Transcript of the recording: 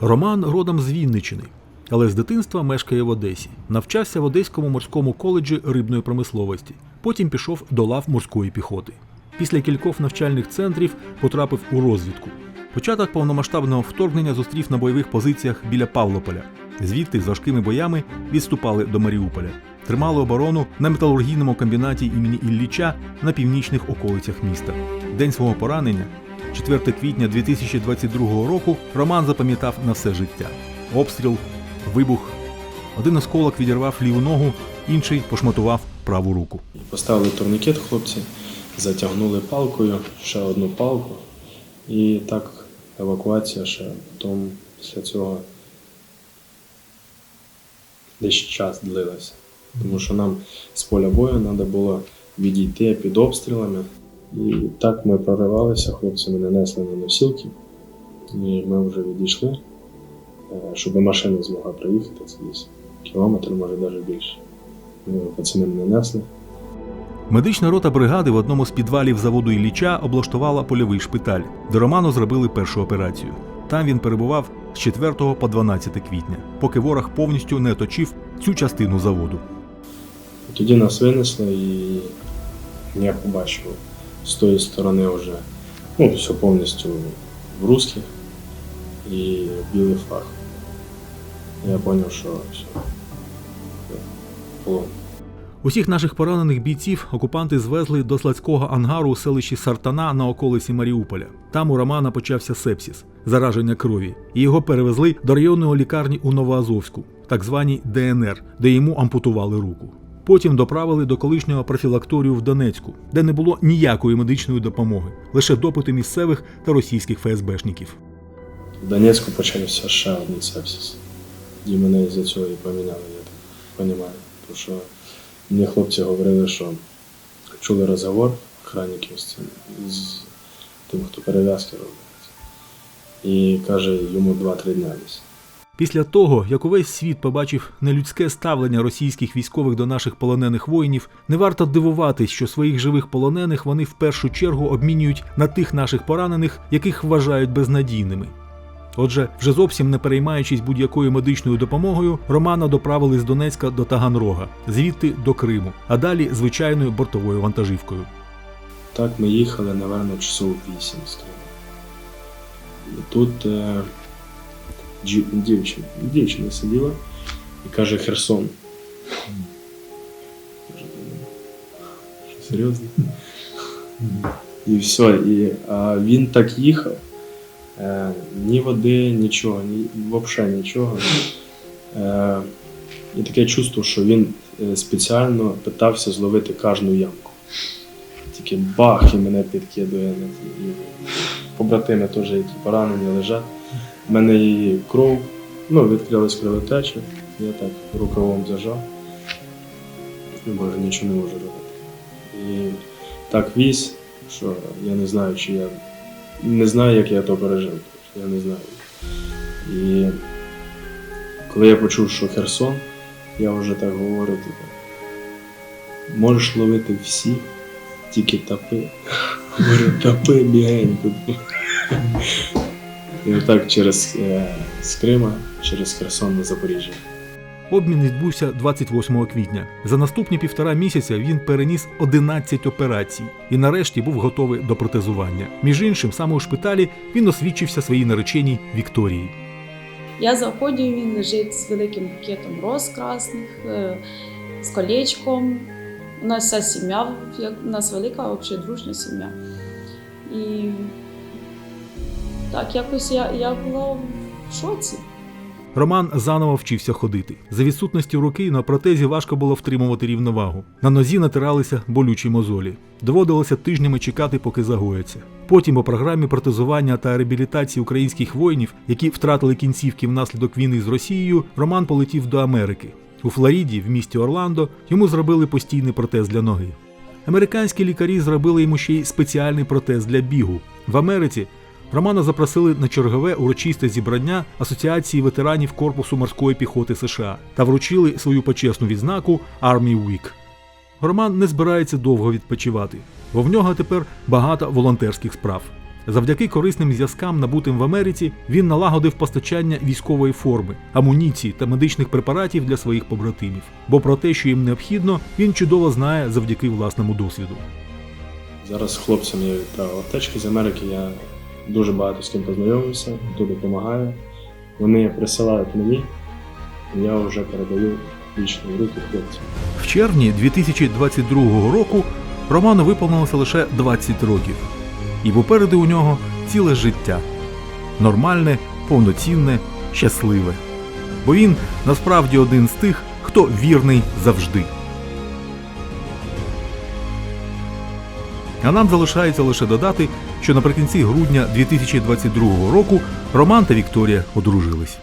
Роман родом з Вінничини, але з дитинства мешкає в Одесі. Навчався в Одеському морському коледжі рибної промисловості. Потім пішов до лав морської піхоти. Після кількох навчальних центрів потрапив у розвідку. Початок повномасштабного вторгнення зустрів на бойових позиціях біля Павлополя. Звідти з важкими боями відступали до Маріуполя. Тримали оборону на металургійному комбінаті імені Ілліча на північних околицях міста. День свого поранення, 4 квітня 2022 року, Роман запам'ятав на все життя. Обстріл, вибух. Один осколок відірвав ліву ногу, інший пошматував праву руку. Поставили турнікет хлопці, затягнули палкою, ще одну палку. І так евакуація ще потім після цього десь час длилася. Тому що нам з поля бою треба було відійти під обстрілами. І так ми проривалися, хлопці мене несли на носілки. І ми вже відійшли, е, щоб машина змогла приїхати. Це десь кілометр, може навіть більше. Ми пацани мене несли. Медична рота бригади в одному з підвалів заводу Ілліча облаштувала польовий шпиталь, де Роману зробили першу операцію. Там він перебував з 4 по 12 квітня, поки ворог повністю не оточив цю частину заводу. Тоді нас винесли і я побачив з тої сторони вже ну, все повністю в русських і білий флаг. Я зрозумів, що все. Полон. Усіх наших поранених бійців окупанти звезли до складського ангару у селищі Сартана на околиці Маріуполя. Там у Романа почався сепсис, зараження крові, і його перевезли до районної лікарні у Новоазовську, так званій ДНР, де йому ампутували руку. Потім доправили до колишнього профілакторію в Донецьку, де не було ніякої медичної допомоги, лише допити місцевих та російських ФСБшників. В Донецьку почався ще один сепсис. І мене із-за цього і поміняли, я так розумію. Тому що мені хлопці говорили, що чули розговор охранників з цим, з тим, хто перев'язки робить. І каже, йому 2-3 дня десь. Після того, як увесь світ побачив нелюдське ставлення російських військових до наших полонених воїнів, не варто дивуватись, що своїх живих полонених вони в першу чергу обмінюють на тих наших поранених, яких вважають безнадійними. Отже, вже зовсім не переймаючись будь-якою медичною допомогою, Романа доправили з Донецька до Таганрога, звідти до Криму, а далі звичайною бортовою вантажівкою. Так ми їхали, напевно, часов 8 з. Тут е, дівчина, дівчина сиділа і каже Херсон. Кажу, «Ну, що, Серйозно? І все. І, а він так їхав. Е, ні води, нічого, ні, взагалі нічого. Е, і таке чувство, що він е, спеціально питався зловити кожну ямку. Тільки бах і мене підкидує. і Побратими теж, які поранені лежать. У мене і кров, ну, відкрилась кровотеча, я так рукавом зажав. Боже, нічого не можу робити. І так віз, що я не знаю, чи я не знаю, як я то пережив. Я не знаю. І коли я почув, що Херсон, я вже так говорю, типу, можеш ловити всі, тільки топи. Говорю, топи бігенько. І отак через е, з Крима, через Херсон на Запоріжжя. Обмін відбувся 28 квітня. За наступні півтора місяця він переніс 11 операцій і нарешті був готовий до протезування. Між іншим, саме у шпиталі він освідчився своїй нареченій Вікторії. Я заходжу, він лежить з великим букетом роз красних, е, з колечком. У нас вся сім'я, у нас велика, взагалі дружня сім'я. І так якось я, я була в шоці. Роман заново вчився ходити. За відсутності руки на протезі важко було втримувати рівновагу. На нозі натиралися болючі мозолі. Доводилося тижнями чекати, поки загояться. Потім у програмі протезування та реабілітації українських воїнів, які втратили кінцівки внаслідок війни з Росією, Роман полетів до Америки. У Флориді, в місті Орландо, йому зробили постійний протез для ноги. Американські лікарі зробили йому ще й спеціальний протез для бігу. В Америці Романа запросили на чергове урочисте зібрання Асоціації ветеранів Корпусу морської піхоти США та вручили свою почесну відзнаку Army Week. Роман не збирається довго відпочивати, бо в нього тепер багато волонтерських справ. Завдяки корисним зв'язкам, набутим в Америці, він налагодив постачання військової форми, амуніції та медичних препаратів для своїх побратимів. Бо про те, що їм необхідно, він чудово знає завдяки власному досвіду. Зараз хлопцям я відправив аптечки з Америки, я дуже багато з ким познайомився, хто допомагає. Вони присилають мені, і я вже передаю лічно в руки хлопцям. В червні 2022 року Роману виповнилося лише 20 років, і попереду у нього ціле життя нормальне, повноцінне, щасливе. Бо він насправді один з тих, хто вірний завжди. А нам залишається лише додати, що наприкінці грудня 2022 року Роман та Вікторія одружились.